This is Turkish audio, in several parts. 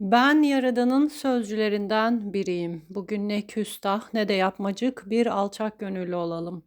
Ben Yaradan'ın sözcülerinden biriyim. Bugün ne küstah ne de yapmacık bir alçak gönüllü olalım.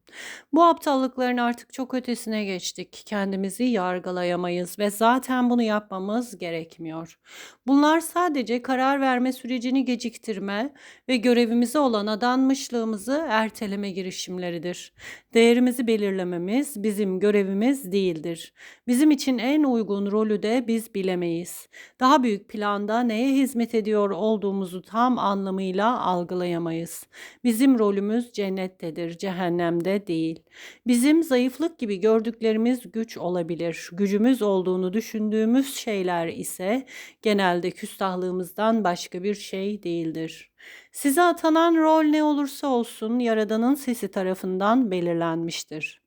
Bu aptallıkların artık çok ötesine geçtik. Kendimizi yargılayamayız ve zaten bunu yapmamız gerekmiyor. Bunlar sadece karar verme sürecini geciktirme ve görevimize olan adanmışlığımızı erteleme girişimleridir. Değerimizi belirlememiz bizim görevimiz değildir. Bizim için en uygun rolü de biz bilemeyiz. Daha büyük planda neye hizmet ediyor olduğumuzu tam anlamıyla algılayamayız. Bizim rolümüz cennettedir, cehennemde değil. Bizim zayıflık gibi gördüklerimiz güç olabilir. Gücümüz olduğunu düşündüğümüz şeyler ise genelde küstahlığımızdan başka bir şey değildir. Size atanan rol ne olursa olsun Yaradan'ın sesi tarafından belirlenmiştir.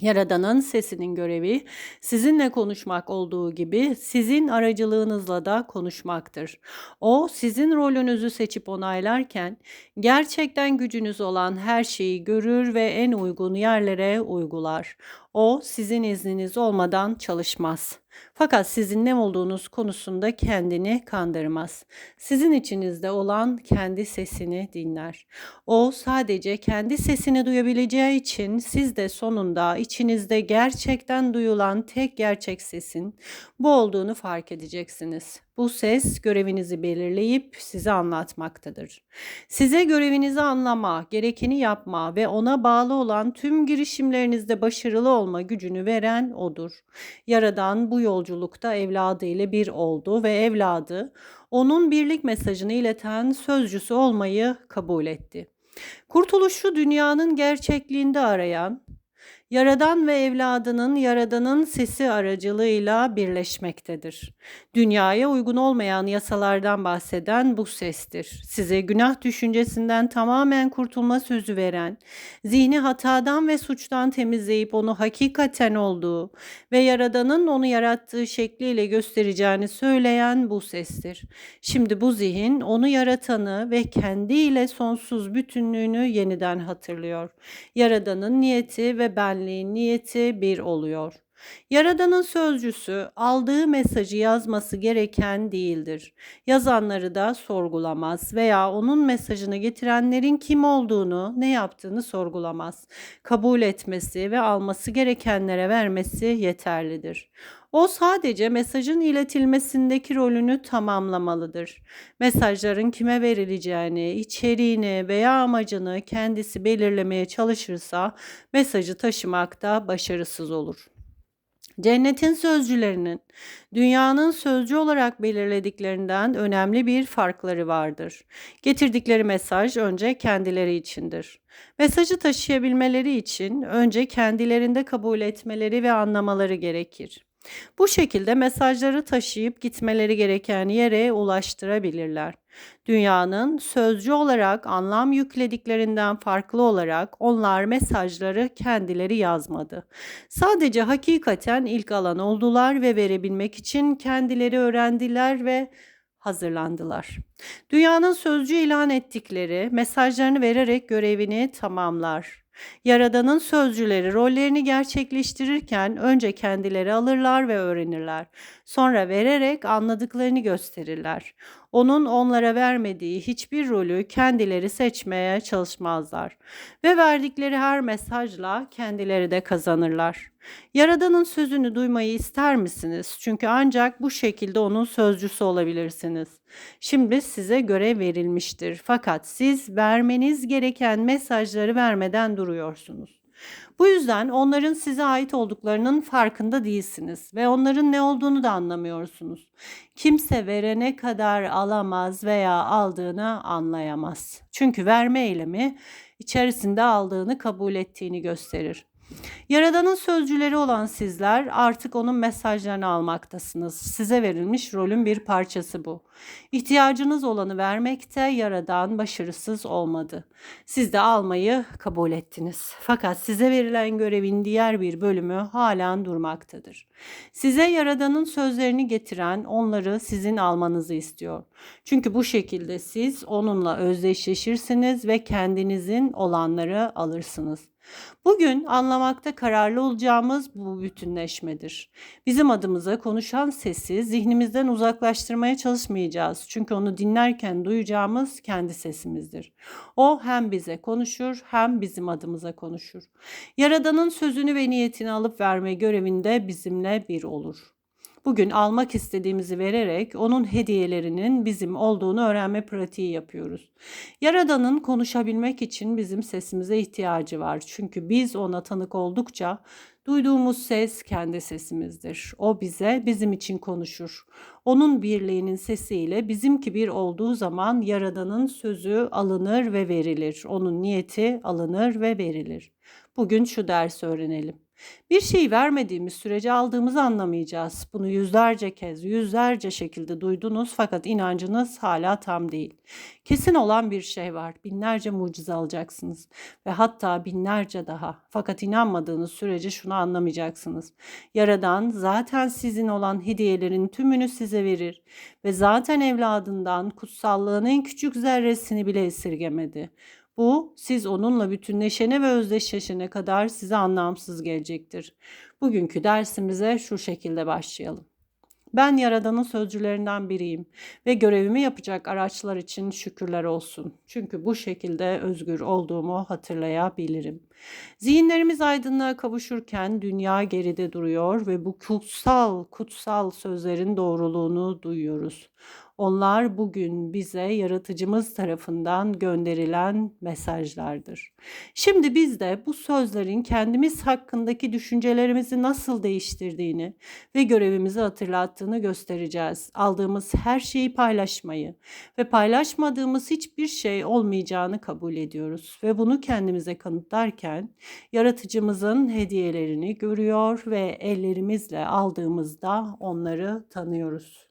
Yaradan'ın sesinin görevi sizinle konuşmak olduğu gibi sizin aracılığınızla da konuşmaktır. O sizin rolünüzü seçip onaylarken gerçekten gücünüz olan her şeyi görür ve en uygun yerlere uygular. O sizin izniniz olmadan çalışmaz. Fakat sizin ne olduğunuz konusunda kendini kandırmaz. Sizin içinizde olan kendi sesini dinler. O sadece kendi sesini duyabileceği için siz de sonunda içinizde gerçekten duyulan tek gerçek sesin bu olduğunu fark edeceksiniz. Bu ses görevinizi belirleyip size anlatmaktadır. Size görevinizi anlama, gerekeni yapma ve ona bağlı olan tüm girişimlerinizde başarılı olma gücünü veren odur. Yaradan bu yolculukta evladı ile bir oldu ve evladı onun birlik mesajını ileten sözcüsü olmayı kabul etti. Kurtuluşu dünyanın gerçekliğinde arayan, Yaradan ve evladının Yaradan'ın sesi aracılığıyla birleşmektedir. Dünyaya uygun olmayan yasalardan bahseden bu sestir. Size günah düşüncesinden tamamen kurtulma sözü veren, zihni hatadan ve suçtan temizleyip onu hakikaten olduğu ve Yaradan'ın onu yarattığı şekliyle göstereceğini söyleyen bu sestir. Şimdi bu zihin onu yaratanı ve kendiyle sonsuz bütünlüğünü yeniden hatırlıyor. Yaradan'ın niyeti ve ben benliğin niyeti bir oluyor. Yaradan'ın sözcüsü aldığı mesajı yazması gereken değildir. Yazanları da sorgulamaz veya onun mesajını getirenlerin kim olduğunu, ne yaptığını sorgulamaz. Kabul etmesi ve alması gerekenlere vermesi yeterlidir. O sadece mesajın iletilmesindeki rolünü tamamlamalıdır. Mesajların kime verileceğini, içeriğini veya amacını kendisi belirlemeye çalışırsa mesajı taşımakta başarısız olur. Cennetin sözcülerinin dünyanın sözcü olarak belirlediklerinden önemli bir farkları vardır. Getirdikleri mesaj önce kendileri içindir. Mesajı taşıyabilmeleri için önce kendilerinde kabul etmeleri ve anlamaları gerekir. Bu şekilde mesajları taşıyıp gitmeleri gereken yere ulaştırabilirler. Dünyanın sözcü olarak anlam yüklediklerinden farklı olarak onlar mesajları kendileri yazmadı. Sadece hakikaten ilk alan oldular ve verebilmek için kendileri öğrendiler ve hazırlandılar. Dünyanın sözcü ilan ettikleri mesajlarını vererek görevini tamamlar. Yaradan'ın sözcüleri rollerini gerçekleştirirken önce kendileri alırlar ve öğrenirler. Sonra vererek anladıklarını gösterirler. Onun onlara vermediği hiçbir rolü kendileri seçmeye çalışmazlar ve verdikleri her mesajla kendileri de kazanırlar. Yaradan'ın sözünü duymayı ister misiniz? Çünkü ancak bu şekilde onun sözcüsü olabilirsiniz. Şimdi size görev verilmiştir. Fakat siz vermeniz gereken mesajları vermeden duruyorsunuz. Bu yüzden onların size ait olduklarının farkında değilsiniz ve onların ne olduğunu da anlamıyorsunuz. Kimse verene kadar alamaz veya aldığını anlayamaz. Çünkü verme eylemi içerisinde aldığını kabul ettiğini gösterir. Yaradan'ın sözcüleri olan sizler artık onun mesajlarını almaktasınız. Size verilmiş rolün bir parçası bu. İhtiyacınız olanı vermekte Yaradan başarısız olmadı. Siz de almayı kabul ettiniz. Fakat size verilen görevin diğer bir bölümü halen durmaktadır. Size Yaradan'ın sözlerini getiren onları sizin almanızı istiyor. Çünkü bu şekilde siz onunla özdeşleşirsiniz ve kendinizin olanları alırsınız. Bugün anlamakta kararlı olacağımız bu bütünleşmedir. Bizim adımıza konuşan sesi zihnimizden uzaklaştırmaya çalışmayacağız. Çünkü onu dinlerken duyacağımız kendi sesimizdir. O hem bize konuşur hem bizim adımıza konuşur. Yaradanın sözünü ve niyetini alıp verme görevinde bizimle bir olur. Bugün almak istediğimizi vererek onun hediyelerinin bizim olduğunu öğrenme pratiği yapıyoruz. Yaradan'ın konuşabilmek için bizim sesimize ihtiyacı var. Çünkü biz ona tanık oldukça duyduğumuz ses kendi sesimizdir. O bize bizim için konuşur. Onun birliğinin sesiyle bizimki bir olduğu zaman Yaradan'ın sözü alınır ve verilir. Onun niyeti alınır ve verilir. Bugün şu dersi öğrenelim. Bir şey vermediğimiz sürece aldığımızı anlamayacağız. Bunu yüzlerce kez, yüzlerce şekilde duydunuz fakat inancınız hala tam değil. Kesin olan bir şey var. Binlerce mucize alacaksınız ve hatta binlerce daha. Fakat inanmadığınız sürece şunu anlamayacaksınız. Yaradan zaten sizin olan hediyelerin tümünü size verir ve zaten evladından kutsallığın en küçük zerresini bile esirgemedi. Bu siz onunla bütünleşene ve özdeşleşene kadar size anlamsız gelecektir. Bugünkü dersimize şu şekilde başlayalım. Ben Yaradan'ın sözcülerinden biriyim ve görevimi yapacak araçlar için şükürler olsun. Çünkü bu şekilde özgür olduğumu hatırlayabilirim. Zihinlerimiz aydınlığa kavuşurken dünya geride duruyor ve bu kutsal kutsal sözlerin doğruluğunu duyuyoruz. Onlar bugün bize yaratıcımız tarafından gönderilen mesajlardır. Şimdi biz de bu sözlerin kendimiz hakkındaki düşüncelerimizi nasıl değiştirdiğini ve görevimizi hatırlattığını göstereceğiz. Aldığımız her şeyi paylaşmayı ve paylaşmadığımız hiçbir şey olmayacağını kabul ediyoruz ve bunu kendimize kanıtlarken yaratıcımızın hediyelerini görüyor ve ellerimizle aldığımızda onları tanıyoruz.